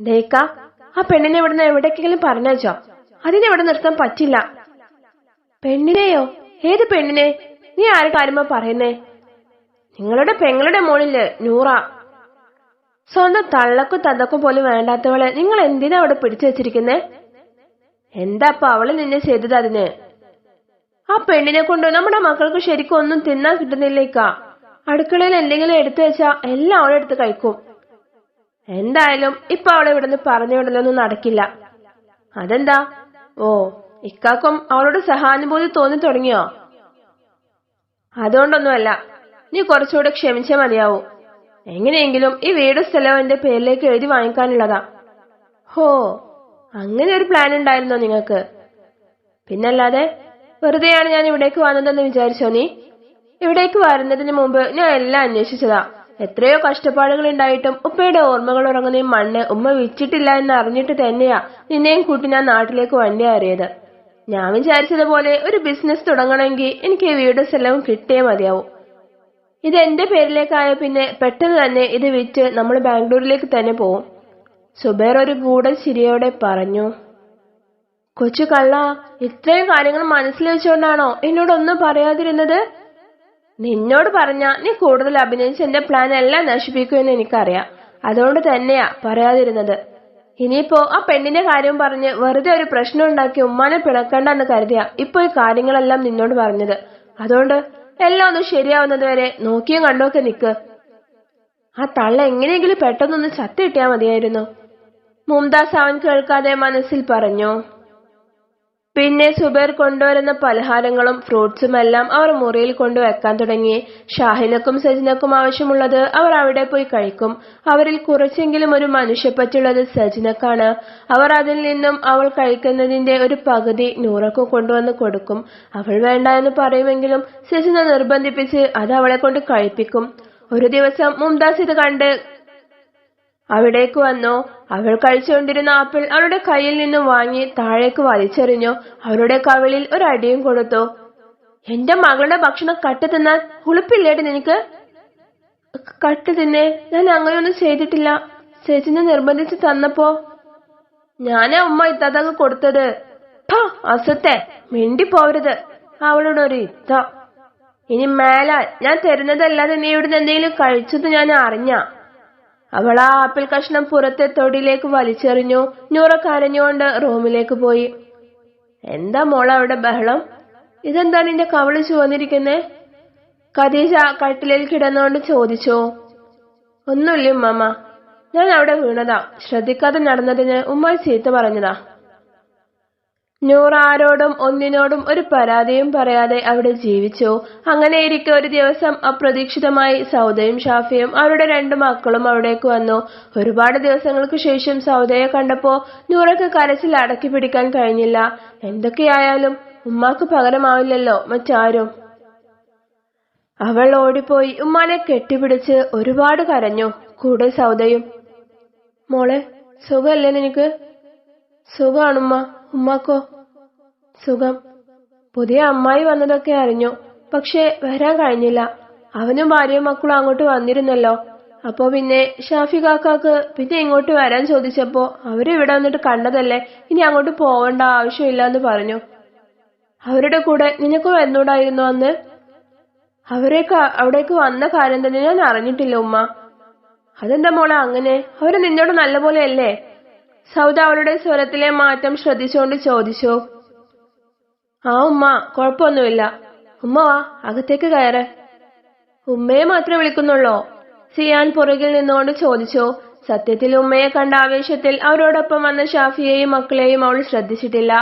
ദേക്ക ആ പെണ്ണിനെ ഇവിടുന്ന് എവിടേക്കെങ്കിലും പറഞ്ഞോ അതിനെ ഇവിടെ നിർത്താൻ പറ്റില്ല. പെണ്ണിനെയോ? ഏത് പെണ്ണിനെ? നീ ആര് കാര്യമാ പറയുന്നേ? നിങ്ങളുടെ പെങ്ങളുടെ മോളിൽ നൂറ. സ്വന്തം തള്ളക്കും തന്തക്കും പോലും വേണ്ടാത്തവളെ നിങ്ങൾ എന്തിനാ അവിടെ പിടിച്ചു വെച്ചിരിക്കുന്നേ? എന്താ അപ്പൊ അവൾ നിന്നെ ചെയ്തത് അതിന്? ആ പെണ്ണിനെ കൊണ്ട് നമ്മുടെ മക്കൾക്ക് ശരിക്കും ഒന്നും തിന്നാൻ കിട്ടുന്നില്ലേക്കാ അടുക്കളയിൽ എന്തെങ്കിലും എടുത്തു വെച്ചാ എല്ലാം അവളെടുത്ത് കഴിക്കും. എന്തായാലും ഇപ്പൊ അവളെ ഇവിടുന്ന് പറഞ്ഞു വിടലൊന്നും നടക്കില്ല. അതെന്താ? ഓ ഇക്കാക്കും അവളോട് സഹാനുഭൂതി തോന്നി തുടങ്ങിയോ? അതുകൊണ്ടൊന്നുമല്ല. നീ കുറച്ചുകൂടെ ക്ഷമിച്ചേ മതിയാവൂ. എങ്ങനെയെങ്കിലും ഈ വീട് സ്ഥലവും എന്റെ പേരിലേക്ക് എഴുതി വാങ്ങിക്കാനുള്ളതാ. ഹോ അങ്ങനെ ഒരു പ്ലാൻ ഉണ്ടായിരുന്നോ നിങ്ങൾക്ക്? പിന്നല്ലാതെ വെറുതെയാണ് ഞാൻ ഇവിടേക്ക് വന്നതെന്ന് വിചാരിച്ചോ നീ? ഇവിടേക്ക് വരുന്നതിന് മുമ്പ് ഞാൻ എല്ലാം അന്വേഷിച്ചതാ. എത്രയോ കഷ്ടപ്പാടുകൾ ഉണ്ടായിട്ടും ഉപ്പയുടെ ഓർമ്മകൾ ഉറങ്ങുന്ന മണ്ണ് ഉമ്മ വിച്ചിട്ടില്ല എന്ന് അറിഞ്ഞിട്ട് തന്നെയാ നിന്നെയും കൂട്ടി ഞാൻ നാട്ടിലേക്ക് വണ്ടി കയറിയത്. ഞാൻ വിചാരിച്ചതുപോലെ ഒരു ബിസിനസ് തുടങ്ങണമെങ്കിൽ എനിക്ക് ഈ വീട് സ്ഥലവും കിട്ടിയേ മതിയാവും. ഇത് എന്റെ പേരിലേക്കായ പിന്നെ പെട്ടെന്ന് തന്നെ ഇത് വിറ്റ് നമ്മൾ ബാംഗ്ലൂരിലേക്ക് തന്നെ പോവും. സുബേർ ഒരു ഗൂഢ ചിരിയോടെ പറഞ്ഞു കൊച്ചു കള്ള ഇത്രയും കാര്യങ്ങൾ മനസ്സിൽ വെച്ചുകൊണ്ടാണോ എന്നോടൊന്നും പറയാതിരുന്നത്? നിന്നോട് പറഞ്ഞ നീ കൂടുതൽ അഭിനയിച്ച് എന്റെ പ്ലാൻ എല്ലാം നശിപ്പിക്കുമെന്ന് എനിക്കറിയാം. അതുകൊണ്ട് തന്നെയാ പറയാതിരുന്നത്. ഇനിയിപ്പോ ആ പെണ്ണിന്റെ കാര്യം പറഞ്ഞ് വെറുതെ ഒരു പ്രശ്നം ഉണ്ടാക്കി ഉമ്മാനെ പിണക്കണ്ടെന്ന് കരുതിയ ഇപ്പൊ ഈ കാര്യങ്ങളെല്ലാം നിന്നോട് പറഞ്ഞത്. അതുകൊണ്ട് എല്ലാം ഒന്ന് ശരിയാവുന്നത് വരെ നോക്കിയും കണ്ടോക്കെ നിക്ക്. ആ തള്ള എങ്ങനെയെങ്കിലും പെട്ടെന്നൊന്ന് ചത്തു കിട്ടിയാ മതിയായിരുന്നു. മുംതാസ് അവൻ കേൾക്കാതെ മനസ്സിൽ പറഞ്ഞു. പിന്നെ സുബൈർ കൊണ്ടുവരുന്ന പലഹാരങ്ങളും ഫ്രൂട്ട്സും എല്ലാം അവർ മുറിയിൽ കൊണ്ടുവെക്കാൻ തുടങ്ങി. ഷാഹിനക്കും സജിനക്കും ആവശ്യമുള്ളത് അവർ അവിടെ പോയി കഴിക്കും. അവരിൽ കുറച്ചെങ്കിലും ഒരു മനുഷ്യപ്പറ്റുള്ളത് സജിനക്കാണ്. അവർ അതിൽ നിന്നും അവൾ കഴിക്കുന്നതിന്റെ ഒരു പകുതി നൂറക്ക് കൊണ്ടുവന്ന് കൊടുക്കും. അവൾ വേണ്ട എന്ന് പറയുമെങ്കിലും സജിന നിർബന്ധിപ്പിച്ച് അത് അവളെ കൊണ്ട് കഴിപ്പിക്കും. ഒരു ദിവസം മുംതാസ് ഇത് കണ്ട് അവിടേക്ക് വന്നോ. അവൾ കഴിച്ചുകൊണ്ടിരുന്ന ആപ്പിൾ അവളുടെ കയ്യിൽ നിന്നും വാങ്ങി താഴേക്ക് വലിച്ചെറിഞ്ഞു. അവളുടെ കവിളിൽ ഒരടിയും കൊടുത്തു. എന്റെ മകളുടെ ഭക്ഷണം കട്ട് തിന്നാൻ ഉളുപ്പില്ലേട്ട് നിനക്ക്? കട്ട് തിന്നെ. ഞാൻ അങ്ങനെയൊന്നും ചെയ്തിട്ടില്ല. ചേച്ചിനെ നിർബന്ധിച്ച് തന്നപ്പോ ഞാനേ ഉമ്മ ഇത്താത്തക്ക് കൊടുത്തത്. അസത്തെ. മിണ്ടി പോവരുത് അവളുടെ ഒരു ഇത്ത. ഇനി മേലാൽ ഞാൻ തരുന്നതല്ലാതെ നീ ഇവിടുന്ന് എന്തെങ്കിലും കഴിച്ചത് ഞാൻ അറിഞ്ഞ. അവൾ ആ ആപ്പിൾ കഷ്ണം പുറത്തെ തൊടിയിലേക്ക് വലിച്ചെറിഞ്ഞു നൂറ കരഞ്ഞുകൊണ്ട് റൂമിലേക്ക് പോയി. എന്താ മോള അവിടെ ബഹളം? ഇതെന്താ നിന്റെ കവൾ ചുവന്നിരിക്കുന്നേ? ഖദീജ കട്ടിലിൽ കിടന്നുകൊണ്ട് ചോദിച്ചു. ഒന്നുമില്ല ഉമ്മമ്മ. ഞാൻ അവിടെ വീണതാ. ശ്രദ്ധിക്കാതെ നടന്നതിന് ഉമ്മ ചീത്ത പറഞ്ഞതാ. നൂർ ആരോടും ഒന്നിനോടും ഒരു പരാതിയും പറയാതെ അവിടെ ജീവിച്ചു. അങ്ങനെ ഇരിക്കെ ഒരു ദിവസം അപ്രതീക്ഷിതമായി സൗദയും ഷാഫിയും അവരുടെ രണ്ടു മക്കളും അവിടേക്ക് വന്നു. ഒരുപാട് ദിവസങ്ങൾക്ക് ശേഷം സൗദയെ കണ്ടപ്പോ നൂറക്ക് കരച്ചിൽ അടക്കി പിടിക്കാൻ കഴിഞ്ഞില്ല. എന്തൊക്കെയായാലും ഉമ്മാക്ക് പകരമാവില്ലല്ലോ മറ്റാരും. അവൾ ഓടിപ്പോയി ഉമ്മാനെ കെട്ടിപ്പിടിച്ച് ഒരുപാട് കരഞ്ഞു. കൂടെ സൗദയും മോളെ സുഖമല്ലേ നിനക്ക്? സുഖാണുമ്മ. ഉമ്മാക്കോ? സുഖം. പുതിയ അമ്മായി വന്നതൊക്കെ അറിഞ്ഞു. പക്ഷെ വരാൻ കഴിഞ്ഞില്ല. അവനും ഭാര്യയും മക്കളും അങ്ങോട്ട് വന്നിരുന്നല്ലോ. അപ്പോ പിന്നെ ഷാഫി കാക്കാക്ക് പിന്നെ ഇങ്ങോട്ട് വരാൻ ചോദിച്ചപ്പോ അവർ ഇവിടെ വന്നിട്ട് കണ്ടതല്ലേ? ഇനി അങ്ങോട്ട് പോവേണ്ട ആവശ്യമില്ല എന്ന് പറഞ്ഞു. അവരുടെ കൂടെ നിനക്ക് വന്നൂടായിരുന്നു അന്ന്? അവരേക്ക് അവിടേക്ക് വന്ന കാര്യം തന്നെ ഞാൻ അറിഞ്ഞിട്ടില്ല ഉമ്മ. അതെന്താ മോളെ അങ്ങനെ? അവർ നിന്നോട് നല്ലപോലെ അല്ലേ? സൗദ അവളുടെ സ്വരത്തിലെ മാറ്റം ശ്രദ്ധിച്ചുകൊണ്ട് ചോദിച്ചു ആ ഉമ്മ കുഴപ്പമൊന്നുമില്ല. ഉമ്മ വാ അകത്തേക്ക് കയറ്. ഉമ്മയെ മാത്രമേ വിളിക്കുന്നുള്ളോ? സിയാൻ പുറകിൽ നിന്നുകൊണ്ട് ചോദിച്ചു സത്യത്തിൽ ഉമ്മയെ കണ്ട ആവേശത്തിൽ അവരോടൊപ്പം വന്ന ഷാഫിയെയും മക്കളെയും അവൾ ശ്രദ്ധിച്ചിട്ടില്ല.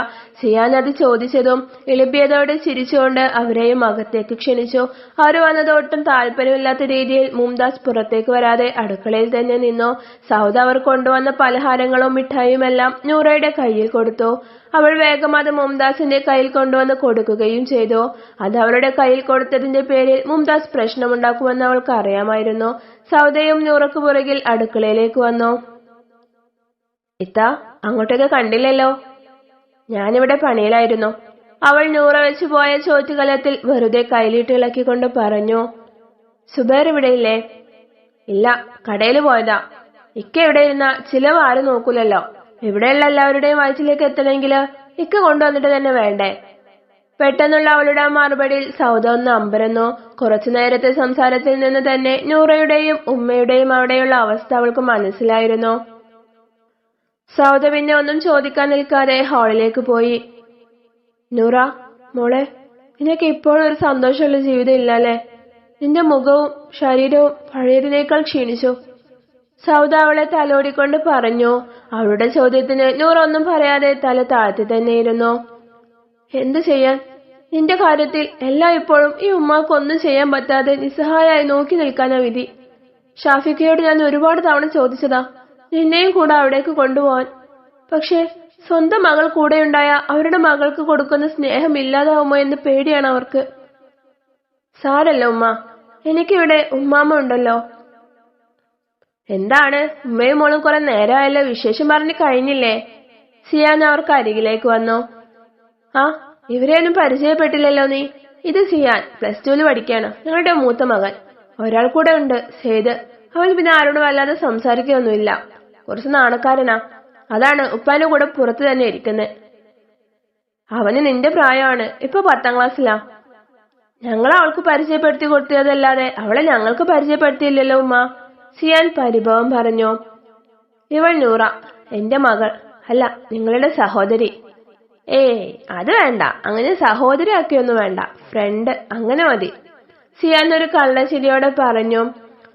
സിയാൻ അത് ചോദിച്ചതും എളുപ്പിയതോടെ ചിരിച്ചുകൊണ്ട് അവരെയും അകത്തേക്ക് ക്ഷണിച്ചു. അവർ വന്നത് ഒട്ടും താല്പര്യമില്ലാത്ത രീതിയിൽ മുംതാസ് പുറത്തേക്ക് വരാതെ അടുക്കളയിൽ തന്നെ നിന്നു. സൗദ അവർ കൊണ്ടുവന്ന പലഹാരങ്ങളും മിഠായിയുമെല്ലാം നൂറയുടെ കയ്യിൽ കൊടുത്തു. അവൾ വേഗം അത് മുംതാസിന്റെ കയ്യിൽ കൊണ്ടുവന്ന് കൊടുക്കുകയും ചെയ്തു. അത് അവളുടെ കയ്യിൽ കൊടുത്തതിന്റെ പേരിൽ മുംതാസ് പ്രശ്നമുണ്ടാക്കുമെന്ന് അവൾക്ക് അറിയാമായിരുന്നു. സൗദയും നൂറക്ക് പുറകിൽ അടുക്കളയിലേക്ക് വന്നു. ഇത്ത അങ്ങോട്ടൊക്കെ കണ്ടില്ലല്ലോ. ഞാനിവിടെ പണിയിലായിരുന്നു. അവൾ നൂറ വെച്ച് പോയ ചോറ്റുകലത്തിൽ വെറുതെ കയ്യിലിട്ട് ഇളക്കിക്കൊണ്ട് പറഞ്ഞു സുബേർ ഇവിടെയില്ലേ? ഇല്ല കടയിൽ പോയതാ. ഇക്ക ഇവിടെ ഇരുന്ന ചിലവ് ആരും നോക്കൂലല്ലോ. ഇവിടെയുള്ള എല്ലാവരുടെയും വയറ്റിലേക്ക് എത്തണമെങ്കിൽ ഇക്ക കൊണ്ടുവന്നിട്ട് തന്നെ വേണ്ടേ? പെട്ടെന്നുള്ള അവളുടെ മറുപടിയിൽ സൗദ ഒന്ന് അമ്പരന്നു. കുറച്ചു നേരത്തെ സംസാരത്തിൽ നിന്ന് തന്നെ നൂറയുടെയും ഉമ്മയുടെയും അവിടെയുള്ള അവസ്ഥ അവൾക്ക് മനസ്സിലായിരുന്നു. സൗദ പിന്നെ ഒന്നും ചോദിക്കാൻ നിൽക്കാതെ ഹാളിലേക്ക് പോയി. നൂറ മോളെ നിനക്ക് ഇപ്പോഴൊരു സന്തോഷമുള്ള ജീവിതം ഇല്ലല്ലേ? നിന്റെ മുഖവും ശരീരവും പഴയതിനേക്കാൾ ക്ഷീണിച്ചു. സൗദ അവളെ തലോടിക്കൊണ്ട് പറഞ്ഞു അവളുടെ ചോദ്യത്തിന് നൂറൊന്നും പറയാതെ തല താഴ്ത്തി തന്നെയിരുന്നു. എന്തു ചെയ്യാൻ? നിന്റെ കാര്യത്തിൽ എല്ലാം ഇപ്പോഴും ഈ ഉമ്മാക്കൊന്നും ചെയ്യാൻ പറ്റാതെ നിസ്സഹായായി നോക്കി നിൽക്കാനാ വിധി. ഷാഫിക്കയോട് ഞാൻ ഒരുപാട് തവണ ചോദിച്ചതാ നിന്നെയും കൂടെ അവിടേക്ക് കൊണ്ടുപോവാൻ. പക്ഷേ സ്വന്തം മകൾ കൂടെയുണ്ടായ അവരുടെ മകൾക്ക് കൊടുക്കുന്ന സ്നേഹം ഇല്ലാതാവുമോ എന്ന് പേടിയാണ് അവർക്ക്. സാരല്ല ഉമ്മ എനിക്കിവിടെ ഉമ്മാമ്മ ഉണ്ടല്ലോ. എന്താണ്? ഉമ്മയും മോളും കുറെ നേരമായല്ലോ വിശേഷം പറഞ്ഞ് കഴിഞ്ഞില്ലേ? സിയാൻ അവർക്ക് അരികിലേക്ക് വന്നു. ആ ഇവരെയൊന്നും പരിചയപ്പെട്ടില്ലല്ലോ നീ. ഇത് സിയാൻ പ്ലസ് ടുവിൽ പഠിക്കാണ് ഞങ്ങളുടെ മൂത്ത മകൻ. ഒരാൾ കൂടെ ഉണ്ട് സേത്. അവൻ പിന്നെ ആരോടും വല്ലാതെ സംസാരിക്കുകയൊന്നുമില്ല. കുറച്ച് നാണക്കാരനാ. അതാണ് ഉപ്പാന്റെ കൂടെ പുറത്ത് തന്നെ ഇരിക്കുന്നത് അവന് നിന്റെ പ്രായമാണ്. ഇപ്പൊ പത്താം ക്ലാസ്സിലാ. ഞങ്ങൾ അവൾക്ക് പരിചയപ്പെടുത്തി കൊടുത്തതല്ലാതെ അവളെ ഞങ്ങൾക്ക് പരിചയപ്പെടുത്തിയില്ലല്ലോ ഉമ്മ. സിയാൻ പരിഭവം പറഞ്ഞു. ഇവൾ നൂറ എന്റെ മകൾ. അല്ല നിങ്ങളുടെ സഹോദരി. ഏയ് അത് വേണ്ട. അങ്ങനെ സഹോദരി ആക്കിയൊന്നും വേണ്ട. ഫ്രണ്ട് അങ്ങനെ മതി. സിയാൻ ഒരു കള്ളശിരിയോടെ പറഞ്ഞു.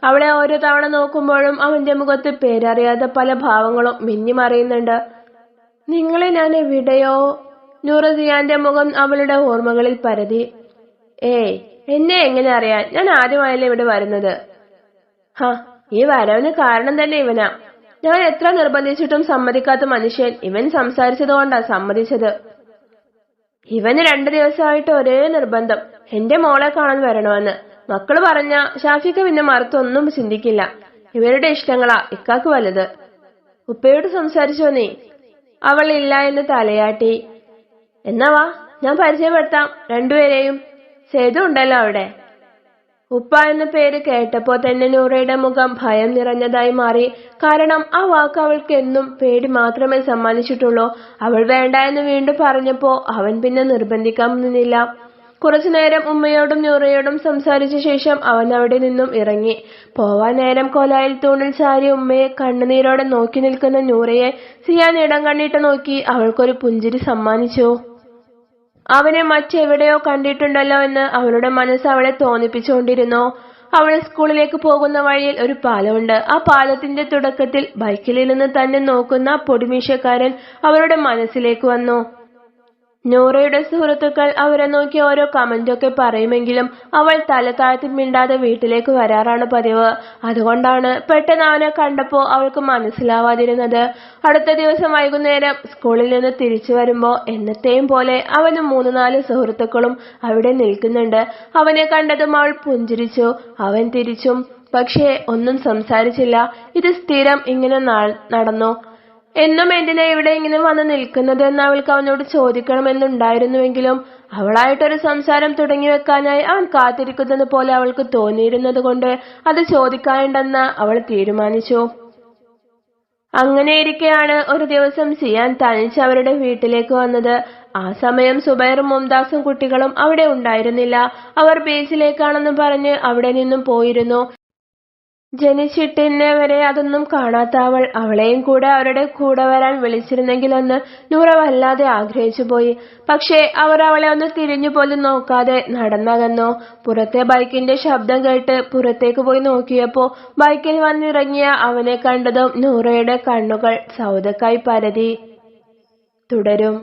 അവളെ ഓരോ തവണ നോക്കുമ്പോഴും അവന്റെ മുഖത്ത് പേരറിയാത്ത പല ഭാവങ്ങളും മിന്നിമറിയുന്നുണ്ട്. നിങ്ങളെ ഞാൻ എവിടെയോ? നൂറ സിയാന്റെ മുഖം അവളുടെ ഓർമ്മകളിൽ പരതി. ഏയ് എന്നെ എങ്ങനെ അറിയാൻ? ഞാൻ ആദ്യമായല്ലേ ഇവിടെ വരുന്നത്. ഹാ ഈ വരവിന് കാരണം തന്നെ ഇവനാ. ഞാൻ എത്ര നിർബന്ധിച്ചിട്ടും സമ്മതിക്കാത്ത മനുഷ്യൻ ഇവൻ സംസാരിച്ചതുകൊണ്ടാ സമ്മതിച്ചത്. ഇവന് രണ്ടു ദിവസമായിട്ട് ഒരേ നിർബന്ധം. എന്റെ മോളെ കാണാൻ വരണമെന്ന്. മക്കൾ പറഞ്ഞ ഷാഫിക്ക് പിന്നെ മറുത്തൊന്നും ചിന്തിക്കില്ല. ഇവരുടെ ഇഷ്ടങ്ങളാ ഇക്കാക്ക് വലുത്. ഉപ്പയോട് സംസാരിച്ചോ നീ? അവൾ ഇല്ല എന്ന് തലയാട്ടി. എന്നാ വാ ഞാൻ പരിചയപ്പെടുത്താം. രണ്ടുപേരെയും. സേതു ഉണ്ടല്ലോ അവിടെ. ഉപ്പ എന്ന പേര് കേട്ടപ്പോ തന്നെ നൂറയുടെ മുഖം ഭയം നിറഞ്ഞതായി മാറി. കാരണം ആ വാക്ക് അവൾക്ക് എന്നും പേടി മാത്രമേ സമ്മാനിച്ചിട്ടുള്ളൂ. അവൾ വേണ്ട എന്ന് വീണ്ടും പറഞ്ഞപ്പോ അവൻ പിന്നെ നിർബന്ധിക്കാൻ നിന്നില്ല. കുറച്ചുനേരം ഉമ്മയോടും നൂറയോടും സംസാരിച്ച ശേഷം അവൻ അവിടെ നിന്നും ഇറങ്ങി. പോവാൻ നേരം കൊലായിൽ തൂണിൽ ചാരി ഉമ്മയെ കണ്ണുനീരോടെ നോക്കി നിൽക്കുന്ന നൂറയെ സിയാൻ ഇടം കണ്ണിട്ട് നോക്കി അവൾക്കൊരു പുഞ്ചിരി സമ്മാനിച്ചു. അവനെ മറ്റെവിടെയോ കണ്ടിട്ടുണ്ടല്ലോ എന്ന് അവളുടെ മനസ്സ് അവളെ തോന്നിപ്പിച്ചുകൊണ്ടിരുന്നു. അവൾ സ്കൂളിലേക്ക് പോകുന്ന വഴിയിൽ ഒരു പാലമുണ്ട്. ആ പാലത്തിന്റെ തുടക്കത്തിൽ ബൈക്കിലിരുന്ന് തന്നെ നോക്കുന്ന പൊടിമീശക്കാരൻ അവളുടെ മനസ്സിലേക്ക് വന്നു. നൂറയുടെ സുഹൃത്തുക്കൾ അവരെ നോക്കി ഓരോ കമന്റൊക്കെ പറയുമെങ്കിലും അവൾ തല താഴ്ത്തി മിണ്ടാതെ വീട്ടിലേക്ക് വരാറാണ് പതിവ്. അതുകൊണ്ടാണ് പെട്ടെന്ന് അവനെ കണ്ടപ്പോ അവൾക്ക് മനസ്സിലാവാതിരുന്നത്. അടുത്ത ദിവസം വൈകുന്നേരം സ്കൂളിൽ നിന്ന് തിരിച്ചു വരുമ്പോ എന്നത്തെയും പോലെ അവനും മൂന്ന് നാല് സുഹൃത്തുക്കളും അവിടെ നിൽക്കുന്നുണ്ട്. അവനെ കണ്ടതും അവൾ പുഞ്ചിരിച്ചു. അവൻ തിരിച്ചും പക്ഷേ ഒന്നും സംസാരിച്ചില്ല. ഇത് സ്ഥിരം ഇങ്ങനെ നടന്നു. എന്നും എന്തിനാ ഇവിടെ ഇങ്ങനെ വന്ന് നിൽക്കുന്നത് എന്ന് അവൾക്ക് അവനോട് ചോദിക്കണമെന്നുണ്ടായിരുന്നുവെങ്കിലും അവളായിട്ടൊരു സംസാരം തുടങ്ങി വെക്കാനായി അവൻ കാത്തിരിക്കുന്നത് പോലെ അവൾക്ക് തോന്നിയിരുന്നത് കൊണ്ട് അത് ചോദിക്കാനുണ്ടെന്ന് അവൾ തീരുമാനിച്ചു. അങ്ങനെയിരിക്കെയാണ് ഒരു ദിവസം സിയാൻ തനിച്ച് അവരുടെ വീട്ടിലേക്ക് വന്നത്. ആ സമയം സുബൈറും മുംതാസും കുട്ടികളും അവിടെ ഉണ്ടായിരുന്നില്ല. അവർ ബീച്ചിലേക്കാണെന്ന് പറഞ്ഞ് അവിടെ നിന്നും പോയിരുന്നു. ജനിച്ചിട്ടിന്നെ വരെ അതൊന്നും കാണാത്ത അവൾ അവളെയും കൂടെ അവരുടെ കൂടെ വരാൻ വിളിച്ചിരുന്നെങ്കിലെന്ന് നൂറ വല്ലാതെ ആഗ്രഹിച്ചു പോയി. പക്ഷേ അവർ അവളെ ഒന്ന് തിരിഞ്ഞു പോലും നോക്കാതെ നടന്നകന്നു. പുറത്തെ ബൈക്കിന്റെ ശബ്ദം കേട്ട് പുറത്തേക്ക് പോയി നോക്കിയപ്പോ ബൈക്കിൽ വന്നിറങ്ങിയ അവനെ കണ്ടതും നൂറയുടെ കണ്ണുകൾ സൗദക്കായി പരതി. തുടരും.